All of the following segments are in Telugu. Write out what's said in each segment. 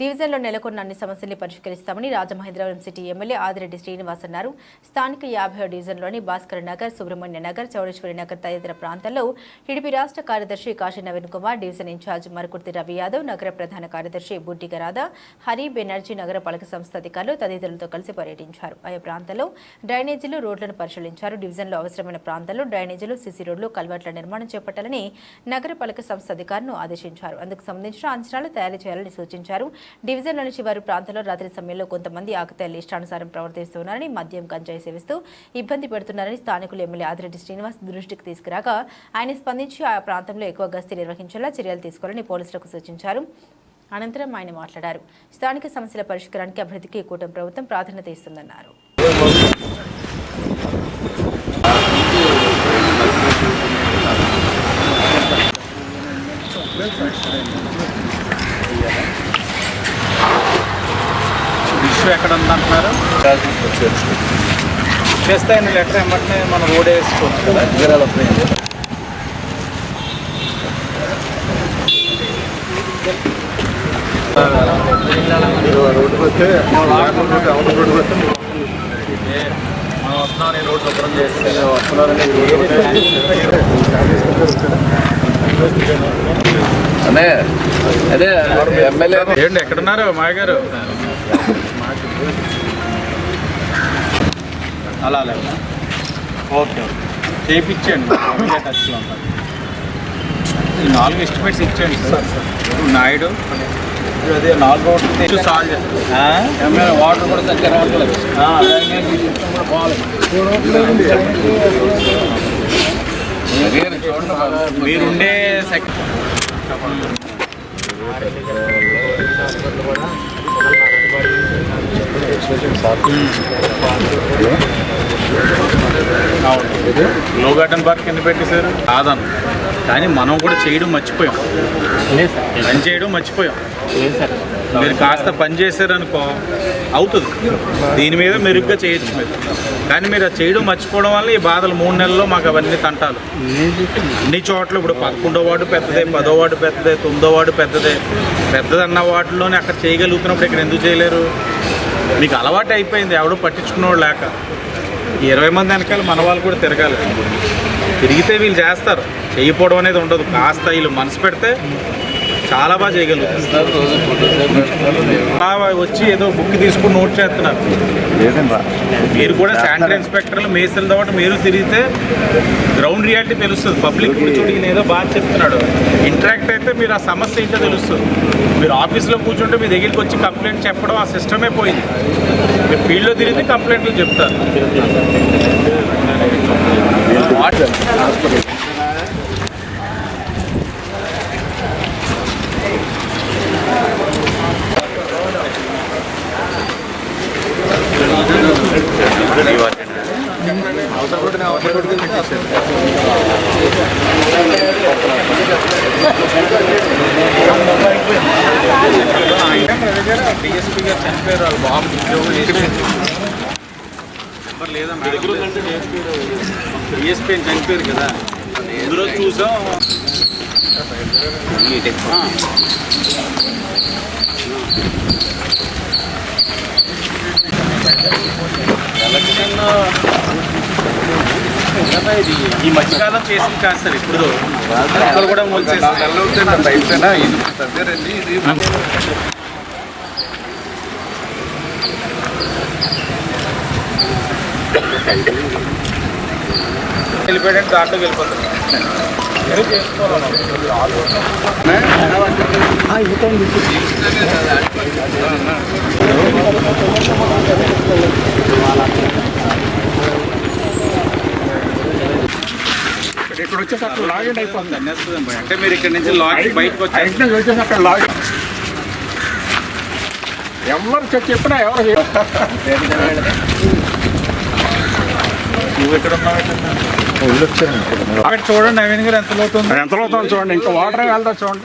డివిజన్లో నెలకొన్న అన్ని సమస్యల్ని పరిష్కరిస్తామని రాజమహేంద్రవరం సిటీ ఎమ్మెల్యే ఆదిరెడ్డి శ్రీనివాస్ అన్నారు. స్థానిక యాభై డివిజన్లోని భాస్కర్ నగర్ సుబ్రహ్మణ్య నగర్ చౌడేశ్వరి నగర్ తదితర ప్రాంతాల్లో టీడీపీ రాష్ట్ర కార్యదర్శి కాశీ నవీన్ కుమార్ డివిజన్ ఇన్ఛార్జ్ మరుకుర్తి రవి యాదవ్ నగర ప్రధాన కార్యదర్శి బుడ్డిగ రాధా హరి బెనర్జీ నగరపాలక సంస్థ అధికారులు తదితరులతో కలిసి పర్యటించారు. ఆయా ప్రాంతాల్లో డ్రైనేజీలు రోడ్లను పరిశీలించారు. డివిజన్లో అవసరమైన ప్రాంతాల్లో డ్రైనేజీలు సిసి రోడ్లు కల్వర్ట్ల నిర్మాణం చేపట్టాలని నగరపాలక సంస్థ అధికారులను ఆదేశించారు. అందుకు సంబంధించిన అంచనాలు తయారు చేయాలని సూచించారు. డివిజన్లోని చివరి ప్రాంతంలో రాత్రి సమయంలో కొంతమంది ఆకతాయిలు ఇష్టానుసారం ప్రవర్తిస్తున్నారని మద్యం గంజాయి సేవిస్తూ ఇబ్బంది పెడుతున్నారని స్థానికులు ఎమ్మెల్యే ఆదిరెడ్డి శ్రీనివాస్ దృష్టికి తీసుకురాగా ఆయన స్పందించి ఆ ప్రాంతంలో ఎక్కువ గస్తీ నిర్వహించేలా చర్యలు తీసుకోవాలని పోలీసులకు సూచించారు. అనంతరం ఆయన మాట్లాడారు. స్థానిక సమస్యల పరిష్కారానికి అభివృద్ధికి కూటమి ప్రభుత్వం ప్రాధాన్యత ఇస్తుందన్నారు. ఇష్యూ ఎక్కడ ఉందంటున్నారు చేస్తే ఆయన లెటర్ ఏమంటే మనం రోడ్ వేసుకోవచ్చు కదా మనం వస్తున్నామని రోడ్ శుభ్రం చేస్తే అనే అదే ఎమ్మెల్యే ఏంటి ఎక్కడున్నారు మాయ గారు అలా లేదా. Okay okay. చేయించండి ఒకే టచ్లో ఉంటారు. ఈ నాలుగు ఎస్టిమేట్స్ ఇచ్చేయండి సార్. ఇప్పుడు నాయుడు అదే నాలుగు రోడ్లు సాల్వ్ చేస్తాం. వాటర్ కూడా దగ్గర రావట్లేదు మీరుండే సెకండ్ లో గార్డెన్ పార్క్ కింద పెట్టేశారు? కాదను. కానీ మనం కూడా చేయడం మర్చిపోయాం. పని చేయడం మర్చిపోయాం. మీరు కాస్త పని చేశారనుకో అవుతుంది. దీని మీద మెరుగ్గా చేయొచ్చు మీరు. కానీ మీరు అది చేయడం మర్చిపోవడం వల్ల ఈ బాధలు మూడు నెలల్లో మాకు అవన్నీ తంటాలు. అన్ని చోట్ల ఇప్పుడు పదకొండో వార్డు పెద్దదే పదో వార్డు పెద్దదే తొమ్మిదో వార్డు పెద్దదే. పెద్దదన్న వాటిలోనే అక్కడ చేయగలుగుతున్నప్పుడు ఇక్కడ ఎందుకు చేయలేరు? మీకు అలవాటు అయిపోయింది ఎవడో పట్టించుకున్నవాడు లేక. ఇరవై మంది వెనకాల మన వాళ్ళు కూడా తిరగాలి. తిరిగితే వీళ్ళు చేస్తారు. చేయకపోవడం అనేది ఉండదు. కాస్త వీళ్ళు మనసు పెడితే చాలా బాగా చేయగలుగుతారు. అలా వచ్చి ఏదో బుక్ తీసుకుని నోట్ చేస్తున్నారు. మీరు కూడా శానిటరీ ఇన్స్పెక్టర్లు మేసలతో పాటు మీరు తిరిగితే గ్రౌండ్ రియాలిటీ తెలుస్తుంది. పబ్లిక్ ఏదో బాగా చెప్తున్నాడు. ఇంటరాక్ట్ అయితే మీరు ఆ సమస్య ఏంటో తెలుస్తుంది. మీరు ఆఫీస్లో కూర్చుంటే మీ దగ్గరికి వచ్చి కంప్లైంట్ చెప్పడం ఆ సిస్టమే పోయింది. మీరు ఫీల్డ్లో తిరిగితే కంప్లైంట్లు చెప్తారు. చనిపోయారు వాళ్ళ బాబు ఉద్యోగం నెంబర్ లేదా డిఎస్పీ చనిపోయారు కదా ఇందులో చూసాం ఇది ఈ మధ్యకాలం చేసింది కాదు సార్ ఇప్పుడు కూడా మొలిచేసి అయిపోయినా ఇది వెళ్ళిపోయాడంటే దాంట్లోకి వెళ్ళిపోతాడు. ఇక్కడ వచ్చేసి అక్కడ లాగిన్ అయిపోతుంది. అంటే మీరు ఇక్కడ నుంచి లాగి బయటకు వెంటనే వచ్చేసి అక్కడ లాగిన్. ఎవరు చెప్పినా ఎవరు నువ్వు ఎక్కడ ఉన్నావు? అక్కడ చూడండి నవీన్ గారు ఎంత లోతు ఉంది. ఎంతలో అవుతుంది చూడండి ఇంకా వాటర్ వెళ్తా చూడండి.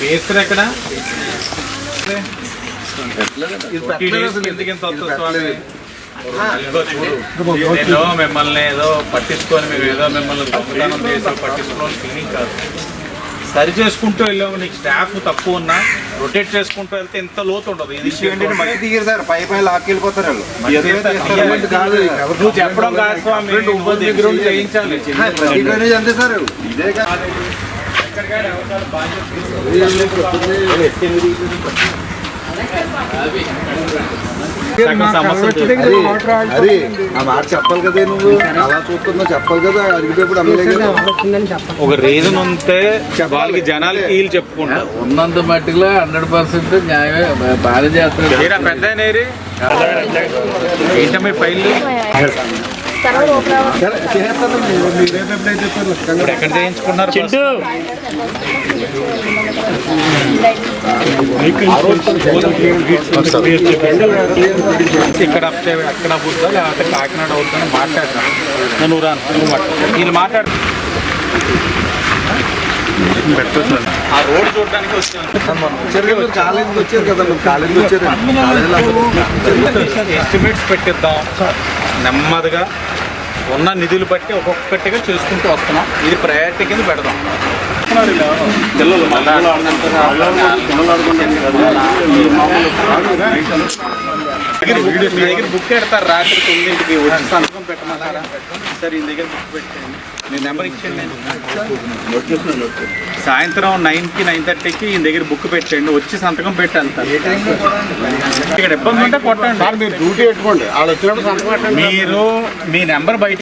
మేస్త్రి ఎక్కడ? ఇది పెట్టలేదు అసలు. ఎందుకు ఇంత వస్తుంది నేను మిమ్మల్ని ఏదో పట్టించుకొని మేము ఏదో మిమ్మల్ని దొంగతనం చేసి పట్టించుకోవడం ఫీలింగ్ కాదు. సరి చేసుకుంటూ వెళ్ళాము. నీకు స్టాఫ్ తక్కువ ఉన్నా రొటేట్ చేసుకుంటూ వెళ్తే ఎంత లోతు ఉండదు. ఇది మట్టి దిగారు సార్. పై పై లాక్కెళ్ళిపోతారు నువ్వు చెప్పడం కాదు స్వామి. దగ్గర ఉండి చేయించాలి. అంతే సార్. ఇదే కాదు. అది ఆ మాట చెప్పాలి కదా నువ్వు? అలా చూస్తున్నావు చెప్పాలి కదా? అడిగేటప్పుడు అమ్మలే కదా ఒక రీజన్ ఉంటే వాళ్ళకి జనాలకి వీళ్ళు చెప్పుకుంటారు ఉన్నంత మట్టిలో హండ్రెడ్ పర్సెంట్ న్యాయమే బాగా చేస్తున్నాడు. మీరా పెద్ద ఏంటమ్మా ఫైల్ ఎక్కడ చేయించుకున్నారు ఇక్కడ ఎక్కడ అవుతుందా లేకపోతే కాకినాడ అవుతుందని మాట్లాడతాను నేను రాను నువ్వు మాట్లాడు వీళ్ళు మాట్లాడు. ఆ రోడ్ చూడడానికి వచ్చాను. కాలేజీకి వచ్చారు కదా మీరు కాలేజీకి వచ్చారు. ఎస్టిమేట్స్ పెట్టిద్దాం. నెమ్మదిగా ఉన్న నిధులు బట్టి ఒక్కొక్కటిగా చేసుకుంటూ వస్తున్నాం. ఇది ప్రయారిటీ కింద పెడదాం. పిల్లలు దగ్గర బుక్ మీ దగ్గర బుక్ పెడతారు. రాత్రి తొమ్మిదింటికి వచ్చి సంతకం పెట్టమన్నారా సరే ఈ దగ్గర బుక్ పెట్టండి మీ నెంబర్ ఇచ్చేయండి. నేను సాయంత్రం నైన్కి నైన్ థర్టీకి ఈ దగ్గర బుక్ పెట్టండి వచ్చి సంతకం పెట్టాలి సార్ ఇక్కడ ఇబ్బంది ఉంటే కొట్టండి. సార్ మీరు డ్యూటీ పెట్టుకోండి. వాళ్ళు వచ్చినప్పుడు సంతకం పెట్టండి. మీరు మీ నెంబర్ బయట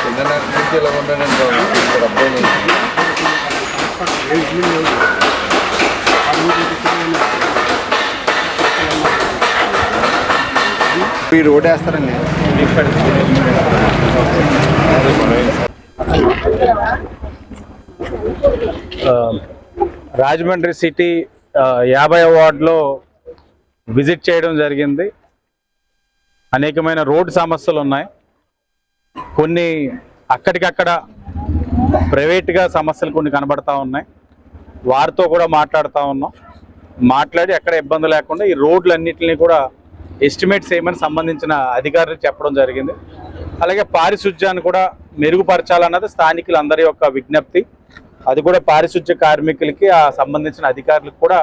కింద నుంచి ఇలా ఉండండి ఇక్కడ అబ్బాయి మీరు రోడ్ వేస్తారండి. ఆ, రాజమండ్రి సిటీ ఆ, యాభై వార్డులో విజిట్ చేయడం జరిగింది. అనేకమైన రోడ్ సమస్యలు ఉన్నాయి. కొన్ని అక్కడికక్కడ ప్రైవేట్గా సమస్యలు కొన్ని కనబడతా ఉన్నాయి. వారితో కూడా మాట్లాడుతూ ఉన్నాం. మాట్లాడి ఎక్కడ ఇబ్బంది లేకుండా ఈ రోడ్లన్నింటినీ కూడా ఎస్టిమేట్స్ ఏమని సంబంధించిన అధికారులకు చెప్పడం జరిగింది. అలాగే పారిశుధ్యాన్ని కూడా మెరుగుపరచాలన్నది స్థానికులందరి యొక్క విజ్ఞప్తి. అది కూడా పారిశుద్ధ్య కార్మికులకి ఆ సంబంధించిన అధికారులకు కూడా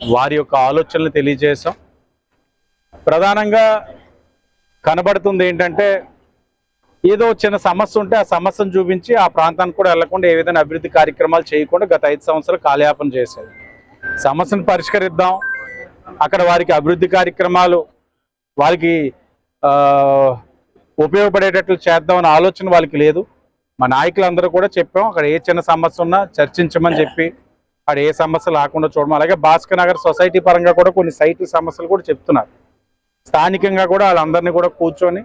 వారి యొక్క ఆలోచనలు తెలియజేశాం. ప్రధానంగా కనబడుతుంది ఏంటంటే ఏదో చిన్న సమస్య ఉంటే ఆ సమస్యను చూపించి ఆ ప్రాంతానికి కూడా వెళ్ళకుండా ఏ విధంగా అభివృద్ధి కార్యక్రమాలు చేయకుండా గత ఐదు సంవత్సరాలు కాలయాపన చేశారు. సమస్యను పరిష్కరిద్దాం. అక్కడ వారికి అభివృద్ధి కార్యక్రమాలు వారికి ఉపయోగపడేటట్లు చేద్దామనే ఆలోచన వాళ్ళకి లేదు. మా నాయకులందరూ కూడా చెప్పాం అక్కడ ఏ చిన్న సమస్య ఉన్నా చర్చించమని చెప్పి అక్కడ ఏ సమస్య లేకుండా చూడడం అలాగే భాస్కర్ నగర్ సొసైటీ పరంగా కూడా కొన్ని సైట్ల సమస్యలు కూడా చెప్తున్నారు. స్థానికంగా కూడా వాళ్ళందరినీ కూడా కూర్చొని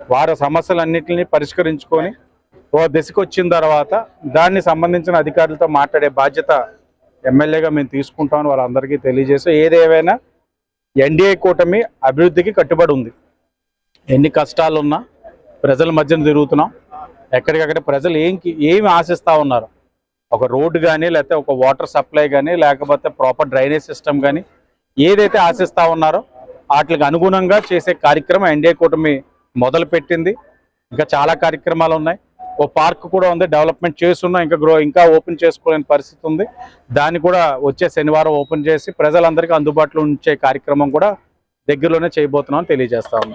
వారి సమస్యలన్నింటినీ పరిష్కరించుకొని ఓ దశకు వచ్చిన తర్వాత దాన్ని సంబంధించిన అధికారులతో మాట్లాడే బాధ్యత ఎమ్మెల్యేగా మేము తీసుకుంటామని వాళ్ళందరికీ తెలియజేసి ఏదేమైనా ఎన్డీఏ కూటమి అభివృద్ధికి కట్టుబడి ఉంది. ఎన్ని కష్టాలున్నా ప్రజల మధ్యన తిరుగుతున్నాం. ఎక్కడికక్కడ ప్రజలు ఏం ఏమి ఆశిస్తూ ఉన్నారు? ఒక రోడ్డు కానీ లేకపోతే ఒక వాటర్ సప్లై కానీ లేకపోతే ప్రాపర్ డ్రైనేజ్ సిస్టమ్ కానీ ఏదైతే ఆశిస్తూ ఉన్నారో వాటికి అనుగుణంగా చేసే కార్యక్రమం ఎన్డీఏ కూటమి మొదలు పెట్టింది ఇంకా చాలా కార్యక్రమాలు ఉన్నాయి. ఓ పార్క్ కూడా ఉంది డెవలప్మెంట్ చేస్తున్నాం ఇంకా గ్రో ఇంకా ఓపెన్ చేసుకోలేని పరిస్థితి ఉంది. దాన్ని కూడా వచ్చే శనివారం ఓపెన్ చేసి ప్రజలందరికీ అందుబాటులో ఉంచే కార్యక్రమం కూడా దగ్గరలోనే చేయబోతున్నాం తెలియజేస్తా ఉన్నాం.